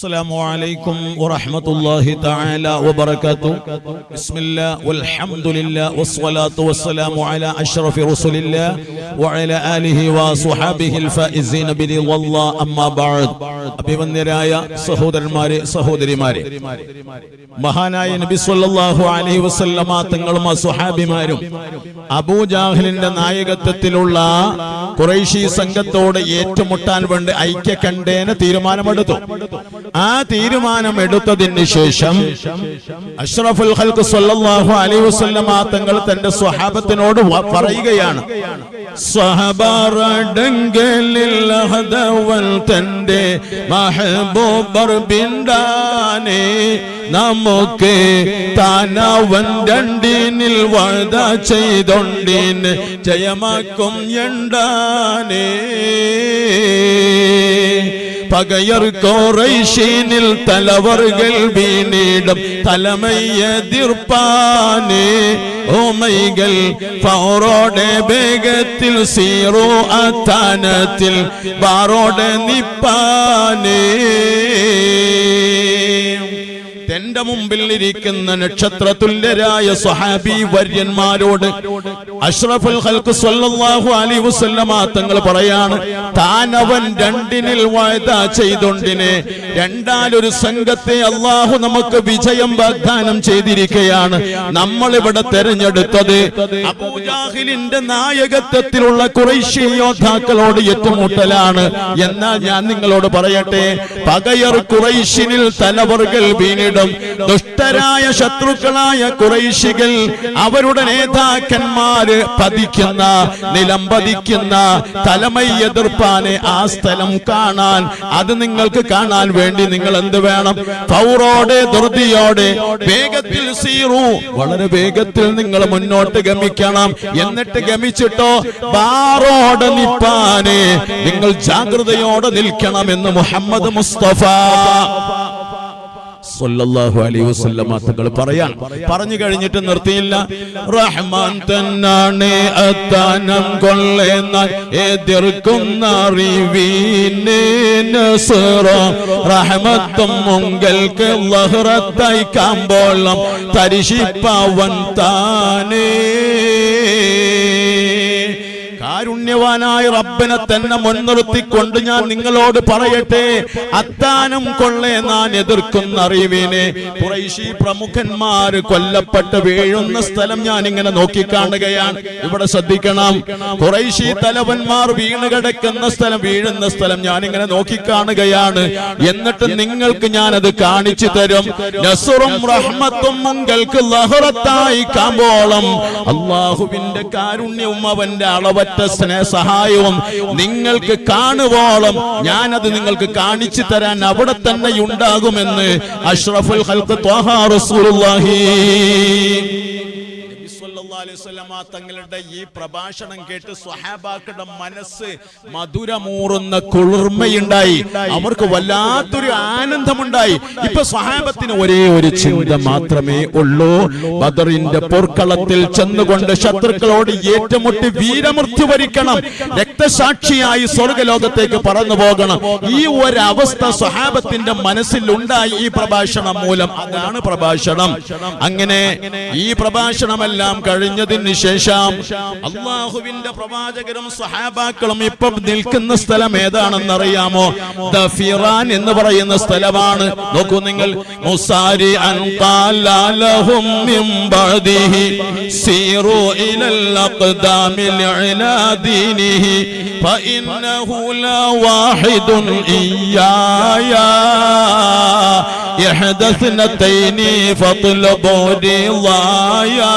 السلام عليكم ورحمة الله تعالى وبركاته بسم الله والحمد لله والصلاة والسلام على أشرف رسل الله وعلى آله وصحابه الفائزين برضا الله أما بعد അഭിമന്യരായ സഹോദരന്മാരെ സഹോദരിമാരെ മഹാനായ നബി സല്ലല്ലാഹു അലൈഹി വസല്ലമ തങ്ങളും സ്വഹാബിമാരും അബൂജാഹിലിന്റെ നായകത്വത്തിലുള്ള ഖുറൈശി സംഘത്തോട് ഏറ്റുമുട്ടാൻ വേണ്ടി ഐക്യകണ്ഠേന തീരുമാനമെടുത്തു ആ തീരുമാനം എടുത്തതിന് ശേഷം അഷ്റഫുൽ ഹൽക്ക് സല്ലല്ലാഹു അലൈഹി വസല്ലമ തങ്ങൾ തന്റെ സ്വഹാബത്തിനോട് പറയുകയാണ് തന്റെ മഹബൂബർ ബിണ്ടാനെ നമുക്ക് താനാവൻ രണ്ടിനിൽ വാഴ ചെയ്തൊണ്ടിന് ജയമാക്കും എണ്ടാനേ. പകയർ കോറൈഷീനിൽ തലവറുകൾ വീണിടും തലമയ്യതിർപ്പാനേ ഓമൈകൾ ഫൗറോടെ വേഗത്തിൽ സീറോ അത്താനത്തിൽ ബാറോടെ നിപ്പാനേ. തന്റെ മുമ്പിൽ ഇരിക്കുന്ന നക്ഷത്ര തുല്യരായ സ്വഹാബി വര്യന്മാരോട് അഷ്റഫുൽ ഹൽക്ക് സല്ലല്ലാഹു അലൈഹി വസല്ലമ തങ്ങൾ പറയാണ് താനവൻ രണ്ടിനിൽ വാഴ്ത ചെയ്തൊണ്ടിനെ രണ്ടാലൊരു സംഘത്തെ അള്ളാഹു നമുക്ക് വിജയം വാഗ്ദാനം ചെയ്തിരിക്കുകയാണ് നമ്മൾ ഇവിടെ തെരഞ്ഞെടുത്തത് അബൂജാഹിലിന്റെ നായകത്വത്തിലുള്ള കുറേശ്യ യോദ്ധാക്കളോട് ഏറ്റുമുട്ടലാണ്. എന്നാൽ ഞാൻ നിങ്ങളോട് പറയട്ടെ പകയർ കുറൈശിനിൽ തലവറുകൾ വീണിടും ദുഷ്ടരായ ശത്രുക്കളായ കുറൈശികൾ അവരുടെ നേതാക്കന്മാര് പതിക്കുന്ന നിലം പതിക്കുന്ന തലമൈ എതിർപ്പാനെ ആ സ്ഥലം കാണാൻ അത് നിങ്ങൾക്ക് കാണാൻ വേണ്ടി നിങ്ങൾ എന്ത് വേണം? പൗറോടെ ധൃതിയോടെ വേഗത്തിൽ സീറു. വളരെ വേഗത്തിൽ നിങ്ങൾ മുന്നോട്ട് ഗമിക്കണം. എന്നിട്ട് ഗമിച്ചിട്ടോ? ബാറോടെ നിപ്പാനെ. നിങ്ങൾ ജാഗ്രതയോടെ നിൽക്കണം എന്ന് മുഹമ്മദ് മുസ്തഫ. സല്ലല്ലാഹു അലൈഹി വസല്ലമ തങ്ങൾ പറയാൻ. പറഞ്ഞു കഴിഞ്ഞിട്ട് നിർത്തിയില്ല. റഹ്മാൻ തന്നാണ് അത്താനം കൊള്ളേന്ന എതിർക്കുന്ന നസറ. റഹ്മത്തും മുങ്കൽക്ക് ലഹ്റത്തായി കാമ്പോളം തരിശിപ്പവൻ താനേ. കാരുണ്യവാനായ റബ്ബനെ തന്നെ മുൻനിർത്തിക്കൊണ്ട് ഞാൻ നിങ്ങളോട് പറയട്ടെ. അത്താനം കൊള്ളേ ഞാൻ എതിർക്കുന്ന അറിവിനെ. കുറേശി പ്രമുഖന്മാർ കൊല്ലപ്പെട്ട് വീഴുന്ന സ്ഥലം ഞാൻ ഇങ്ങനെ നോക്കിക്കാണുകയാണ്. ഇവിടെ ശ്രദ്ധിക്കണം. കുറേശി തലവന്മാർ വീണ് കിടക്കുന്ന സ്ഥലം വീഴുന്ന സ്ഥലം ഞാൻ ഇങ്ങനെ നോക്കിക്കാണുകയാണ്. എന്നിട്ട് നിങ്ങൾക്ക് ഞാൻ അത് കാണിച്ചു തരും. നസുറും റഹ്മത്തും മങ്കൾക്ക് ലഹറത്തായി കാമ്പോളം. അള്ളാഹുവിന്റെ കാരുണ്യവും അവന്റെ അളവറ്റ സ്നേഹ സഹായവും നിങ്ങൾക്ക് കാണുവോളം ഞാനത് നിങ്ങൾക്ക് കാണിച്ചു തരാൻ അവിടെ തന്നെ ഉണ്ടാകുമെന്ന് അഷ്റഫുൽ ഹൽക്ക് ത്വഹാ റസൂലുള്ളാഹി. സല്ലല്ലാഹു തങ്ങളുടെ ഈ പ്രഭാഷണം കേട്ട് സ്വഹാബാക്കളുടെ മനസ്സ് മധുരമൂറുന്ന കുളിർമയുണ്ടായി. അവർക്ക് വല്ലാത്തൊരു ആനന്ദമുണ്ടായി. ഇപ്പൊ സ്വഹാബത്തിന് ഒരേ ഒരു ചിന്ത മാത്രമേ ഉള്ളൂ. ബദറിന്റെ പോർക്കളത്തിൽ ചെന്നുകൊണ്ട് ശത്രുക്കളോട് ഏറ്റുമുട്ടി വീരമൃത്യു വരിക്കണം. രക്തസാക്ഷിയായി സ്വർഗലോകത്തേക്ക് പറന്നു പോകണം. ഈ ഒരവസ്ഥ സ്വഹാബത്തിന്റെ മനസ്സിൽ ഉണ്ടായി ഈ പ്രഭാഷണം മൂലം. അതാണ് പ്രഭാഷണം. അങ്ങനെ ഈ പ്രഭാഷണമെല്ലാം കഴിഞ്ഞതിന് ശേഷം അള്ളാഹുവിന്റെ പ്രവാചകരും സ്വഹാബാക്കളും ഇപ്പൊ നിൽക്കുന്ന സ്ഥലം ഏതാണെന്ന് അറിയാമോ ദഫിറാൻ എന്ന് പറയുന്ന സ്ഥലമാണ് നോക്കൂ നിങ്ങൾ മുസാരി അൻ ഖാല ലഹും മിൻ ബഅദിഹി സീറു ഇലൽ അഖ്ദാമി ലിഅലാ ദീനിഹി ഫഇന്നഹു ലാ വാഹിദുൻ ഇയ്യായാ إحدى اثنتين فاطلبوا رضايا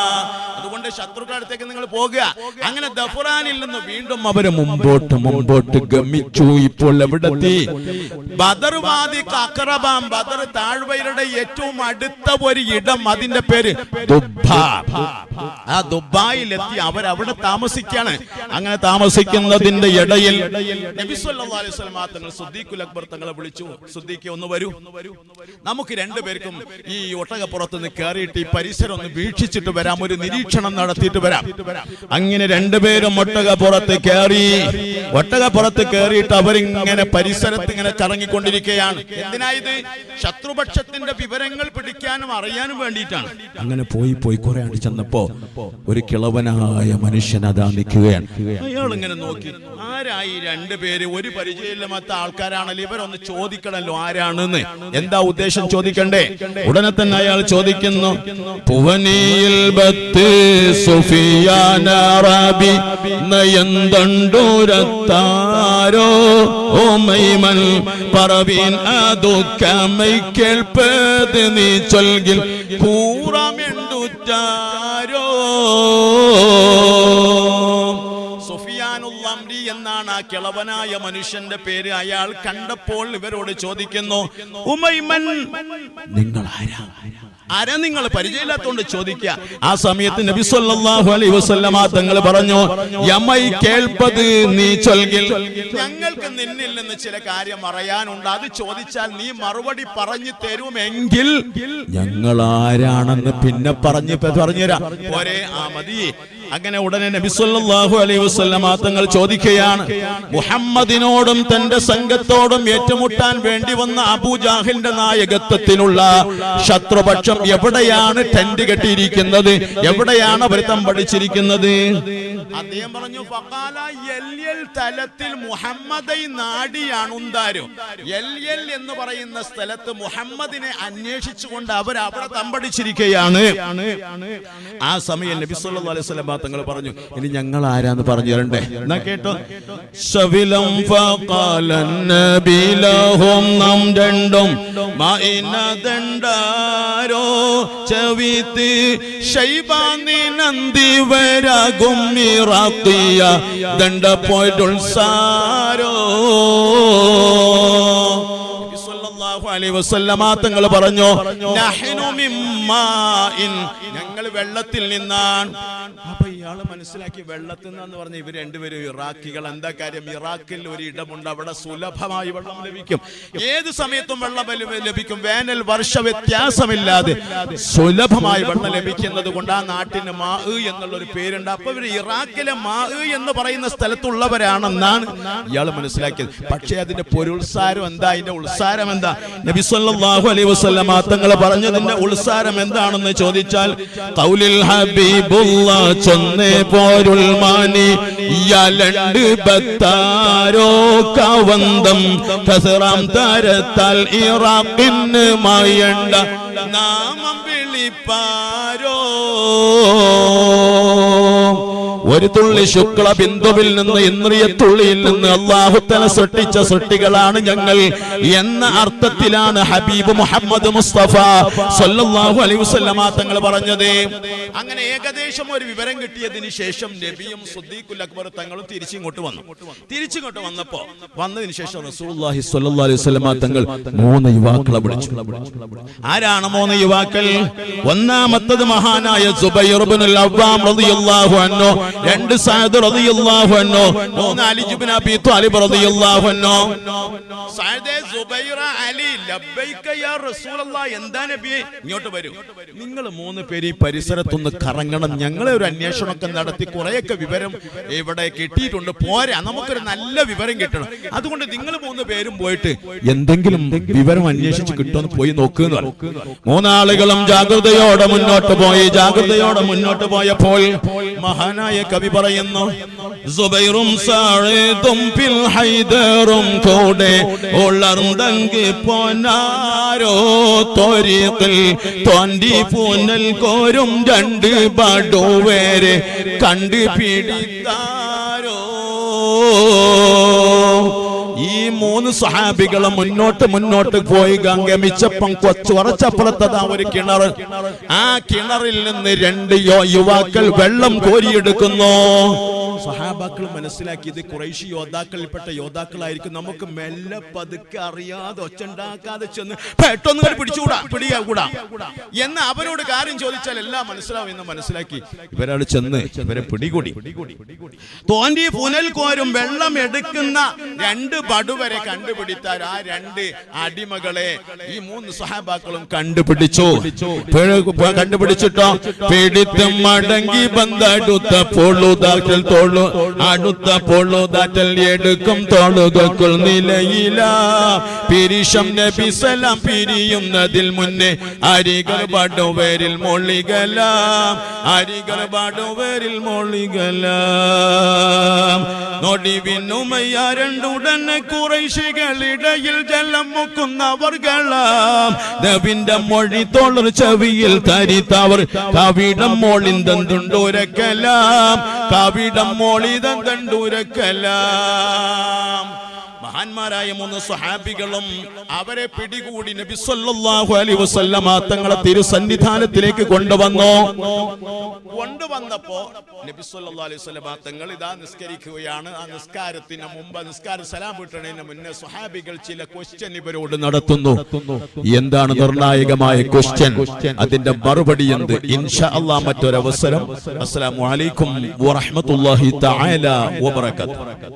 അടുത്തേക്ക് നിങ്ങൾ പോകുക. അങ്ങനെ ദഫുറാനിൽ നിന്ന് വീണ്ടും അവർ മുമ്പോട്ട് മുമ്പോട്ട് ഗമിച്ചു. ഇപ്പോൾ എവിടെത്തി? ബദർവാദി അക്രബാം ബദർ താഴ്വരയുടെ ഏറ്റവും അടുത്ത ഒരു ഇടം അതിന്റെ പേര് ആ ദുബായിലെത്തി അവരവിടെ താമസിക്കാണ് അങ്ങനെ താമസിക്കുന്നതിന്റെ ഇടയിൽ നബി സല്ലല്ലാഹു അലൈഹി വസല്ലം തങ്ങൾ സുദ്ദീഖുൽ അക്ബർ തങ്ങളെ വിളിച്ചു. സുദ്ദീഖ് ഒന്ന് വരൂ. നമുക്ക് രണ്ടുപേർക്കും ഈ ഒട്ടകപ്പുറത്ത് നിന്ന് കയറിയിട്ട് ഈ പരിസരം ഒന്ന് വീക്ഷിച്ചിട്ട് വരാം. ഒരു നിരീക്ഷണം നടത്തിയിട്ട് വരാം. വരാം. അങ്ങനെ രണ്ടുപേരും ഒട്ടകപ്പുറത്ത് കയറി ഒട്ടകപ്പുറത്ത് കയറിയിട്ട് അവരിങ്ങനെ പരിസരത്ത് ഇങ്ങനെ കറങ്ങിക്കൊണ്ടിരിക്കുകയാണ് എന്തിനായത് ശത്രുപക്ഷത്തിന്റെ വിവരങ്ങൾ പിടിക്കാനും അറിയാനും വേണ്ടിയിട്ടാണ്. അങ്ങനെ പോയി പോയി കുറെ ആണ്ട് ചെന്നപ്പോ ഒരു കിളവനായ മനുഷ്യൻ അതാ നിൽക്കുകയാണ്. അയാൾ ഇങ്ങനെ നോക്കി. ആരായി രണ്ടുപേര് ഒരു പരിചയമില്ലാത്ത ആൾക്കാരാണല്ലോ. ഇവരൊന്ന് ചോദിക്കണല്ലോ ആരാണെന്ന്. എന്താ ഉദ്ദേശം ചോദിക്കണ്ടേ? ഉടനെ തന്നെ അയാൾ ചോദിക്കുന്നു പുവനിയിൽ ബത്ത് സുഫിയാന റബി നയന്തണ്ടൂരത്താരോ ഓമൈമൻ പറവീൻ അതൊക്കമൈ കേൾപ്പത് നീ ചൊൽകിൽ കൂറമെണ്ടുറ്റാരോ എന്നാണ് ആ കിളവനായ മനുഷ്യന്റെ പേര് അയാൾ കണ്ടപ്പോൾ ഇവരോട് ചോദിക്കുന്നു ഉമൈമൻ. നിങ്ങൾ ആരാ? ആരാ നിങ്ങൾ പരിചയമില്ലാത്തോണ്ട് ചോദിക്കുക. ആ സമയത്ത് നബി സല്ലല്ലാഹു അലൈഹി വസല്ലമ തങ്ങൾ പറഞ്ഞു യമൈ കേൾപ്പത് നീ ചൊൽകിൽ. ഞങ്ങൾക്ക് നിന്നിൽ നിന്ന് ചില കാര്യം അറിയാനുണ്ട്. അത് ചോദിച്ചാൽ നീ മറുപടി പറഞ്ഞു തരുമെങ്കിൽ ഞങ്ങൾ ആരാണെന്ന് പിന്നെ പറഞ്ഞു പറഞ്ഞുതരാം. ഒരേ ആ മതി. അങ്ങനെ ഉടനെ നബി സല്ലല്ലാഹു അലൈഹി വസല്ലമ തങ്ങൾ ചോദിക്കുകയാണ് മുഹമ്മദിനോടും തന്റെ സംഘത്തോടും ഏറ്റുമുട്ടാൻ വേണ്ടി വന്ന അബൂജാഹിലിന്റെ നായകത്വത്തിനുള്ള ശത്രുപക്ഷം എവിടെയാണ് ടെന്റ് കെട്ടിയിരിക്കുന്നത്? എവിടെയാണ് അവർ തമ്പടിച്ചിരിക്കുന്നത് അദ്ദേഹം പറഞ്ഞു ഫഖാല എൽ തലത്തിൽ മുഹമ്മദൈ നാടിയാണ് ഉന്താരും. എൽ എൽ എന്ന് പറയുന്ന സ്ഥലത്ത് മുഹമ്മദിനെ അന്വേഷിച്ചുകൊണ്ട് അവർ അവിടെ തമ്പടിച്ചിരിക്കുകയാണ്. ആ സമയം നബി സല്ലല്ലാഹു അലൈഹി വസല്ലം തങ്ങൾ പറഞ്ഞു ഇനി ഞങ്ങൾ ആരാന്ന് പറഞ്ഞു തരണ്ടേ? എന്നാ കേട്ടോ. ശവിലം ഫഖാലൻ നബിലഹും നാം രണ്ടും മൈനദണ്ടാരോ ചവിത്ത് ശൈബാനി നന്ദി വരാകും സല്ലല്ലാഹു അലൈഹി വസല്ലമ തങ്ങൾ പറഞ്ഞു വെള്ളത്തിൽ നിന്നാണ്. അപ്പൊ ഇയാൾ മനസ്സിലാക്കി വെള്ളത്തിൽ നിന്നാന്ന് പറഞ്ഞ ഇവർ രണ്ടുപേരും ഇറാഖികൾ. എന്താ കാര്യം? ഇറാഖിൽ ഒരു ഇടമുണ്ട്. അവിടെ സുലഭമായി വെള്ളം ലഭിക്കും. ഏത് സമയത്തും വെള്ളം ലഭിക്കും. വേനൽ വർഷ വ്യത്യാസമില്ലാതെ സുലഭമായി വെള്ളം ലഭിക്കുന്നത് കൊണ്ട് ആ നാട്ടിന് മാ എന്നുള്ളൊരു പേരുണ്ട്. അപ്പൊ ഇവർ ഇറാഖിലെ മാ എന്ന് പറയുന്ന സ്ഥലത്തുള്ളവരാണെന്നാണ് ഇയാൾ മനസ്സിലാക്കിയത്. പക്ഷേ അതിന്റെ പൊരുൾസാരം എന്താ? അതിന്റെ ഉത്സാരം എന്താ? നബി സല്ലല്ലാഹു അലൈഹി വസല്ലമ പറഞ്ഞതിന്റെ ഉത്സാരം എന്താണെന്ന് ചോദിച്ചാൽ ഖൗലിൽ ഹബീബുള്ള ചൊന്നേ പോരുൾ മാനി. യലണ്ട് ബത്താരോ കവന്തം. ഖസറാം തരത്താൽ ഇറാഖിന് മയണ്ട. നാമം വിളിപ്പാരോ. ഒരു തുള്ളി ശുക്ല ബിന്ദുവിൽ നിന്ന് ഇന്ദ്രിയ തുള്ളിയിൽ നിന്ന് അള്ളാഹുത്തല സൃഷ്ടിച്ച സൃഷ്ടികളാണ് ഞങ്ങൾ. എന്ന അർത്ഥത്തിലാണ് ഹബീബ് മുഹമ്മദ് മുസ്തഫ സല്ലല്ലാഹു അലൈഹി വസല്ലമ തങ്ങൾ പറഞ്ഞത്. അങ്ങനെ ഏകദേശം ഒരു വിവരം കിട്ടിയതിന് ശേഷം നബിയും സുദ്ദീഖുൽ അക്ബർ തങ്ങളും തിരിച്ചിങ്ങോട്ട് വന്നു. തിരിച്ചിങ്ങോട്ട് വന്നപ്പോ വന്നതിന് ശേഷം റസൂലുള്ളാഹി സ്വല്ലല്ലാഹു അലൈഹി വസല്ലമ തങ്ങൾ മൂന്ന് യുവാക്കളെ വിളിച്ചു. ആരാണ് മൂന്ന് യുവാക്കൾ? ഒന്നാമത്തത് മഹാനായ സുബൈർ ഇബ്നുൽ അവ്വാം റളിയല്ലാഹു അൻഹു രണ്ട് സഅദ് റളിയല്ലാഹു അൻഹു മൂന്ന് അലി ഇബ്നു അബീ ത്വാലിബ് റളിയല്ലാഹു അൻഹു. സഅദ് ഇങ്ങോട്ട് വരൂ. നിങ്ങൾ മൂന്ന് പേര് ഈ പരിസരത്തൊന്ന് കറങ്ങണം. ഞങ്ങളെ ഒരു അന്വേഷണമൊക്കെ നടത്തി കുറെയൊക്കെ വിവരം ഇവിടെ കിട്ടിയിട്ടുണ്ട്. പോരാ നമുക്കൊരു നല്ല വിവരം കിട്ടണം. അതുകൊണ്ട് നിങ്ങൾ മൂന്ന് പേരും പോയിട്ട് എന്തെങ്കിലും വിവരം അന്വേഷിച്ച് കിട്ടുമെന്ന് പോയി നോക്കുക മൂന്നാളുകളും ജാഗ്രതയോടെ മുന്നോട്ട് പോയി. ജാഗ്രതയോടെ മുന്നോട്ട് പോയപ്പോൾ മഹാനായ കവി പറയുന്നു സുബൈറും സാഴേ പിൽ ഹൈദറും കൂടെ ഉളർന്നങ്കി പോനാരോ തൊരിത്തിൽ തോണ്ടി പൂനൽ കോരും രണ്ട് പടുവേരെ കണ്ടു പിടിത്താരോ ഈ മൂന്ന് സഹാബികളെ മുന്നോട്ട് മുന്നോട്ട് പോയി ഗംഗമിച്ചപ്പം കൊച്ചു ആ ഒരു കിണർ ആ കിണറിൽ നിന്ന് രണ്ട് യുവാക്കൾ വെള്ളം കോരിയെടുക്കുന്നു. സഹാബാക്കൾ മനസ്സിലാക്കിയത് കുറേശ്ശി യോദ്ധാക്കളിൽപ്പെട്ട യോദ്ധാക്കളായിരിക്കും. നമുക്ക് മെല്ലെ പതുക്കെ അറിയാതെ ഒച്ചുണ്ടാക്കാതെ ചെന്ന് പെട്ടെന്ന് കൂടി പിടിച്ചുകൂടാ പിടിയാകൂടാ. എന്ന് അവരോട് കാര്യം ചോദിച്ചാൽ എല്ലാം മനസ്സിലാവും എന്ന് മനസ്സിലാക്കി. ഇവരാൾ ചെന്ന് ഇവരെ പിടികൂടി. തോന്നി പുനൽ കോരും വെള്ളം എടുക്കുന്ന രണ്ട് ബടുവരെ കണ്ടുപിടിത്താൽ ആ രണ്ട് അടിമകളെ ഈ മൂന്ന് സഹാബാക്കളും കണ്ടുപിടിച്ചു. കണ്ടുപിടിച്ചിട്ടോ? പിടിത്തം മടങ്ങി ബന്ധടുത്ത പൊള്ളുതാറ്റൽ തോളു അടുത്ത പൊള്ളുതാറ്റൽ എടുക്കും തോളുകൾക്കുൾ നിലയില. പിരിശം നബിസലാം പിരിയുന്നതിൽ മുന്നേ അരികൾ പടുവേരിൽ മൊളികല. അരികൾ പടുവേരിൽ മൊളികല. നൊടിവിനുമയ്യ രണ്ടുടനെ കുറൈശികളിടയിൽ ജലം മുക്കുന്നവർകളാം നബിന്റെ മൊഴി തോളർ ചെവിയിൽ തരിത്തവർ. കവിടം മോളിന്തന്തുണ്ടോരക്കലാം. കവിടം മോളിതണ്ടുരക്കലാം മഹാന്മാരായ മൂന്ന് സ്വഹാബികളും അവരെ പിടികൂടി നബി സല്ലല്ലാഹു അലൈഹി വസല്ലമ തങ്ങളെ തിരുസന്നിധാനത്തിലേക്ക് കൊണ്ടുവന്നു. കൊണ്ടുവന്നപ്പോ നബി സല്ലല്ലാഹു അലൈഹി വസല്ലമ തങ്ങൾ ഇതാ നിസ്കരിക്കുകയാണ്. ആ നിസ്കാരത്തിന് മുമ്പ് നിസ്കാര സലാം വിട്ടണതിന് മുന്നേ സ്വഹാബികൾ ചില ക്വസ്റ്റ്യൻ ഇവരോട് നടത്തുന്നു. എന്താണ് നിർണായകമായ ക്വസ്റ്റ്യൻ അതിന്റെ മറുപടി എന്ത്? ഇൻഷാ അല്ലാഹ് മറ്റൊരവസരം. അസ്സലാമു അലൈക്കും വറഹ്മത്തുള്ളാഹി തആല വബറകാതുഹു.